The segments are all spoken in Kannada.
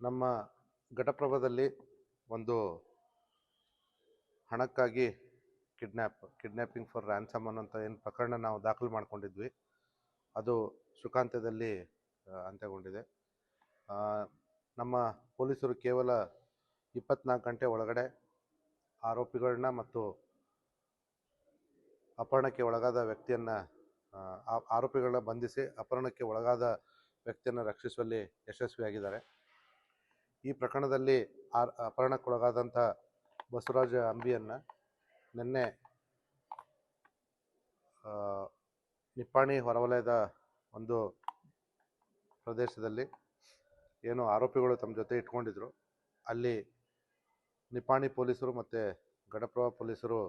ನಮ್ಮ ಘಟಪ್ರಭದಲ್ಲಿ ಒಂದು ಹಣಕ್ಕಾಗಿ ಕಿಡ್ನ್ಯಾಪ್ ಕಿಡ್ನ್ಯಾಪಿಂಗ್ ಫಾರ್ ರ್ಯಾನ್ಸಮ್ ಅನ್ನೋಂಥ ಏನು ಪ್ರಕರಣ ನಾವು ದಾಖಲು ಮಾಡ್ಕೊಂಡಿದ್ವಿ. ಅದು ಸುಖಾಂತ್ಯದಲ್ಲಿ ಅಂತ್ಯಗೊಂಡಿದೆ. ನಮ್ಮ ಪೊಲೀಸರು ಕೇವಲ ಇಪ್ಪತ್ನಾಲ್ಕು ಗಂಟೆ ಒಳಗಡೆ ಆರೋಪಿಗಳನ್ನ ಮತ್ತು ಅಪಹರಣಕ್ಕೆ ಒಳಗಾದ ವ್ಯಕ್ತಿಯನ್ನು ಆರೋಪಿಗಳನ್ನ ಬಂಧಿಸಿ ಅಪಹರಣಕ್ಕೆ ಒಳಗಾದ ವ್ಯಕ್ತಿಯನ್ನು ರಕ್ಷಿಸುವಲ್ಲಿ ಯಶಸ್ವಿಯಾಗಿದ್ದಾರೆ. ಈ ಪ್ರಕರಣದಲ್ಲಿ ಅಪಹರಣಕ್ಕೊಳಗಾದಂಥ ಬಸವರಾಜ ಅಂಬಿಯನ್ನು ನಿನ್ನೆ ನಿಪ್ಪಾಣಿ ಹೊರವಲಯದ ಒಂದು ಪ್ರದೇಶದಲ್ಲಿ ಏನು ಆರೋಪಿಗಳು ತಮ್ಮ ಜೊತೆ ಇಟ್ಕೊಂಡಿದ್ರು. ಅಲ್ಲಿ ನಿಪ್ಪಾಣಿ ಪೊಲೀಸರು ಮತ್ತು ಗಡಪ್ರಭ ಪೊಲೀಸರು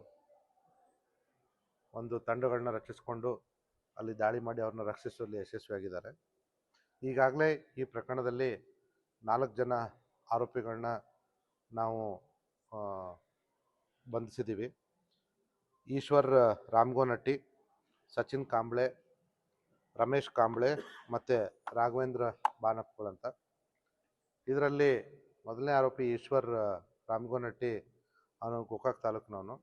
ಒಂದು ತಂಡಗಳನ್ನ ರಚಿಸಿಕೊಂಡು ಅಲ್ಲಿ ದಾಳಿ ಮಾಡಿ ಅವ್ರನ್ನ ರಕ್ಷಿಸುವಲ್ಲಿ ಯಶಸ್ವಿಯಾಗಿದ್ದಾರೆ. ಈಗಾಗಲೇ ಈ ಪ್ರಕರಣದಲ್ಲಿ ನಾಲ್ಕು ಜನ ಆರೋಪಿಗಳನ್ನ ನಾವು ಬಂಧಿಸಿದ್ದೀವಿ ಈಶ್ವರ್ ರಾಮ್ಗೋನಟ್ಟಿ, ಸಚಿನ್ ಕಾಂಬ್ಳೆ, ರಮೇಶ್ ಕಾಂಬ್ಳೆ ಮತ್ತು ರಾಘವೇಂದ್ರ ಬಾನಪ್ಪಗಳಂತ ಇದರಲ್ಲಿ ಮೊದಲನೇ ಆರೋಪಿ ಈಶ್ವರ್ ರಾಮ್ಗೋನಟ್ಟಿ, ಅವನು ಗೋಕಾಕ್ ತಾಲೂಕಿನವನು.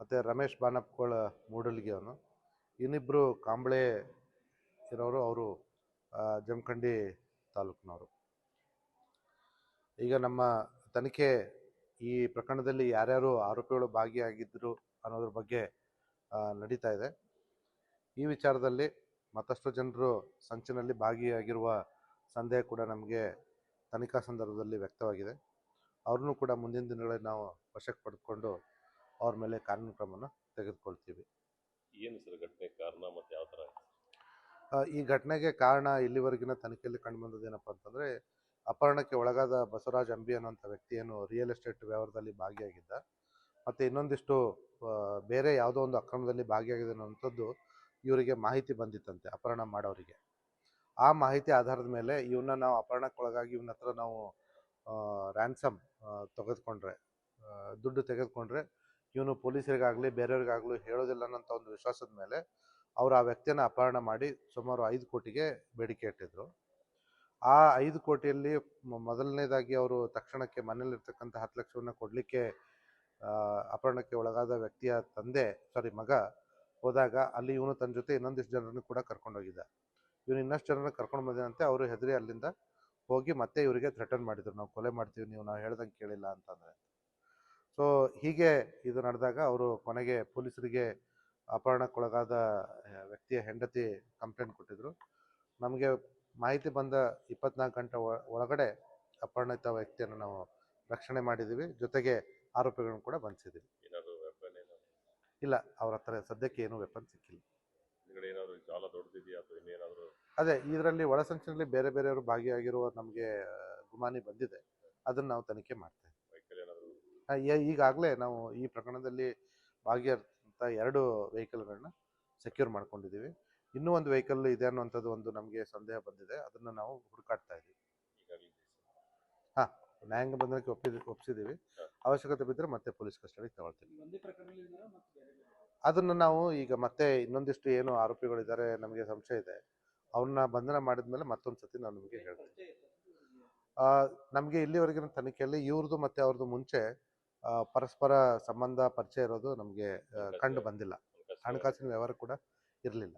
ಮತ್ತು ರಮೇಶ್ ಬಾನಪ್ಪಗಳ ಮೂಡಲ್ಗಿ ಅವನು. ಇನ್ನಿಬ್ಬರು ಕಾಂಬ್ಳೆ ಇರೋರು ಅವರು ಜಮಖಂಡಿ ತಾಲೂಕಿನವರು. ಈಗ ನಮ್ಮ ತನಿಖೆ ಈ ಪ್ರಕರಣದಲ್ಲಿ ಯಾರ್ಯಾರು ಆರೋಪಿಗಳು ಭಾಗಿಯಾಗಿದ್ದರು ಅನ್ನೋದ್ರ ಬಗ್ಗೆ ನಡೀತಾ ಇದೆ. ಈ ವಿಚಾರದಲ್ಲಿ ಮತ್ತಷ್ಟು ಜನರು ಸಂಚಿನಲ್ಲಿ ಭಾಗಿಯಾಗಿರುವ ಸಂದೇಹ ಕೂಡ ನಮಗೆ ತನಿಖಾ ಸಂದರ್ಭದಲ್ಲಿ ವ್ಯಕ್ತವಾಗಿದೆ. ಅವ್ರನ್ನೂ ಕೂಡ ಮುಂದಿನ ದಿನಗಳಲ್ಲಿ ನಾವು ವಶಕ್ಕೆ ಪಡೆದುಕೊಂಡು ಅವ್ರ ಮೇಲೆ ಕಾನೂನು ಕ್ರಮವನ್ನು ತೆಗೆದುಕೊಳ್ತೀವಿ. ಏನು ಸರ್ ಘಟನೆ ಕಾರಣ ಮತ್ತು ಯಾವ ಥರ ಈ ಘಟನೆಗೆ ಕಾರಣ ಇಲ್ಲಿವರೆಗಿನ ತನಿಖೆಯಲ್ಲಿ ಕಂಡುಬಂದದ್ದು ಏನಪ್ಪ ಅಂತಂದರೆ ಅಪಹರಣಕ್ಕೆ ಒಳಗಾದ ಬಸವರಾಜ್ ಅಂಬಿ ಅನ್ನುವಂಥ ವ್ಯಕ್ತಿಯನ್ನು ರಿಯಲ್ ಎಸ್ಟೇಟ್ ವ್ಯವಹಾರದಲ್ಲಿ ಭಾಗಿಯಾಗಿದ್ದ. ಮತ್ತು ಇನ್ನೊಂದಿಷ್ಟು ಬೇರೆ ಯಾವುದೋ ಒಂದು ಅಕ್ರಮದಲ್ಲಿ ಭಾಗಿಯಾಗಿದೆ ಅನ್ನೋಂಥದ್ದು ಇವರಿಗೆ ಮಾಹಿತಿ ಬಂದಿತ್ತಂತೆ, ಅಪಹರಣ ಮಾಡೋರಿಗೆ. ಆ ಮಾಹಿತಿ ಆಧಾರದ ಮೇಲೆ ಇವನ್ನ ನಾವು ಅಪಹರಣಕ್ಕೊಳಗಾಗಿ ಇವನ ಹತ್ರ ನಾವು ರ್ಯಾನ್ಸಮ್ ತೆಗೆದುಕೊಂಡ್ರೆ ದುಡ್ಡು ತೆಗೆದುಕೊಂಡ್ರೆ ಇವನು ಪೊಲೀಸರಿಗಾಗಲಿ, ಬೇರೆಯವ್ರಿಗಾಗಲಿ ಹೇಳೋದಿಲ್ಲ ಅನ್ನೋಂಥ ಒಂದು ವಿಶ್ವಾಸದ ಮೇಲೆ ಅವರು ಆ ವ್ಯಕ್ತಿಯನ್ನು ಅಪಹರಣ ಮಾಡಿ ಸುಮಾರು ಐದು ಕೋಟಿಗೆ ಬೇಡಿಕೆ ಇಟ್ಟಿದ್ರು. ಆ ಐದು ಕೋಟಿಯಲ್ಲಿ ಮೊದಲನೇದಾಗಿ ಅವರು ತಕ್ಷಣಕ್ಕೆ ಮನೆಯಲ್ಲಿರ್ತಕ್ಕಂಥ ಹತ್ತು ಲಕ್ಷವನ್ನು ಕೊಡಲಿಕ್ಕೆ ಅಪಹರಣಕ್ಕೆ ಒಳಗಾದ ವ್ಯಕ್ತಿಯ ತಂದೆ ಸಾರಿ ಮಗ ಹೋದಾಗ ಅಲ್ಲಿ ಇವನು ತನ್ನ ಜೊತೆ ಇನ್ನೊಂದಿಷ್ಟು ಜನರನ್ನು ಕೂಡ ಕರ್ಕೊಂಡೋಗಿದ್ದ ಇವನು ಇನ್ನಷ್ಟು ಜನರನ್ನು ಕರ್ಕೊಂಡು ಬಂದಿದಂತೆ ಅವರು ಹೆದರಿ ಅಲ್ಲಿಂದ ಹೋಗಿ ಮತ್ತೆ ಇವರಿಗೆ ಥ್ರೆಟನ್ ಮಾಡಿದ್ರು. ನಾವು ಕೊಲೆ ಮಾಡ್ತೀವಿ, ನೀವು ನಾವು ಹೇಳ್ದಂಗೆ ಕೇಳಿಲ್ಲ ಅಂತಂದರೆ. ಸೊ ಹೀಗೆ ಇದು ನಡೆದಾಗ ಅವರು ಕೊನೆಗೆ ಪೊಲೀಸರಿಗೆ ಅಪಹರಣಕ್ಕೊಳಗಾದ ವ್ಯಕ್ತಿಯ ಹೆಂಡತಿ ಕಂಪ್ಲೇಂಟ್ ಕೊಟ್ಟಿದ್ರು. ನಮಗೆ ಮಾಹಿತಿ ಬಂದ ಇಪ್ಪತ್ನಾಲ್ಕು ಗಂಟೆ ಒಳಗಡೆ ಅಪಹರಣಿತ ವ್ಯಕ್ತಿಯನ್ನು ನಾವು ರಕ್ಷಣೆ ಮಾಡಿದ್ದೀವಿ. ಜೊತೆಗೆ ಆರೋಪಿಗಳನ್ನು ಕೂಡ ಬಂಧಿಸಿದ್ದೀವಿ. ಇಲ್ಲ ಅವ್ರ ಹತ್ರ ಸದ್ಯಕ್ಕೆ ಏನೂ ವೆಪನ್ ಸಿಕ್ಕಿಲ್ಲ. ಅದೇ ಇದರಲ್ಲಿ ಒಳಸಂಚಿನಲ್ಲಿ ಬೇರೆ ಬೇರೆಯವರು ಭಾಗಿಯಾಗಿರುವ ನಮಗೆ ಗುಮಾನಿ ಬಂದಿದೆ. ಅದನ್ನು ನಾವು ತನಿಖೆ ಮಾಡ್ತೇವೆ ಈಗಾಗಲೇ ನಾವು ಈ ಪ್ರಕರಣದಲ್ಲಿ ಭಾಗಿಯಾದಂಥ ಎರಡು ವೆಹಿಕಲ್ಗಳನ್ನ ಸೆಕ್ಯೂರ್ ಮಾಡ್ಕೊಂಡಿದ್ದೀವಿ. ಇನ್ನೂ ಒಂದು ವೆಹಿಕಲ್ ಇದೆ ಅನ್ನುವಂಥದ್ದು ಒಂದು ನಮಗೆ ಸಂದೇಹ ಬಂದಿದೆ. ಅದನ್ನು ನಾವು ಹುಡುಕಾಡ್ತಾ ಇದ್ದೀವಿ ಹಾಂ ನ್ಯಾಯಾಂಗ ಬಂಧನಕ್ಕೆ ಒಪ್ಪಿದ ಒಪ್ಪಿಸಿದ್ದೀವಿ ಅವಶ್ಯಕತೆ ಬಿದ್ದರೆ ಮತ್ತೆ ಪೊಲೀಸ್ ಕಸ್ಟಡಿಗೆ ತಗೊಳ್ತೀವಿ ಅದನ್ನು ನಾವು ಈಗ ಮತ್ತೆ ಇನ್ನೊಂದಿಷ್ಟು ಏನು ಆರೋಪಿಗಳಿದ್ದಾರೆ ನಮಗೆ ಸಂಶಯ ಇದೆ. ಅವ್ರನ್ನ ಬಂಧನ ಮಾಡಿದ್ಮೇಲೆ ಮತ್ತೊಂದು ಸತಿ ನಾನು ನಿಮಗೆ ಹೇಳ್ತೀನಿ. ನಮಗೆ ಇಲ್ಲಿವರೆಗಿನ ತನಿಖೆಯಲ್ಲಿ ಇವ್ರದ್ದು ಮತ್ತೆ ಅವ್ರದ್ದು ಮುಂಚೆ ಪರಸ್ಪರ ಸಂಬಂಧ ಪರಿಚಯ ಇರೋದು ನಮಗೆ ಕಂಡು ಬಂದಿಲ್ಲ. ಹಣಕಾಸಿನ ವ್ಯವಹಾರ ಕೂಡ ಇರಲಿಲ್ಲ.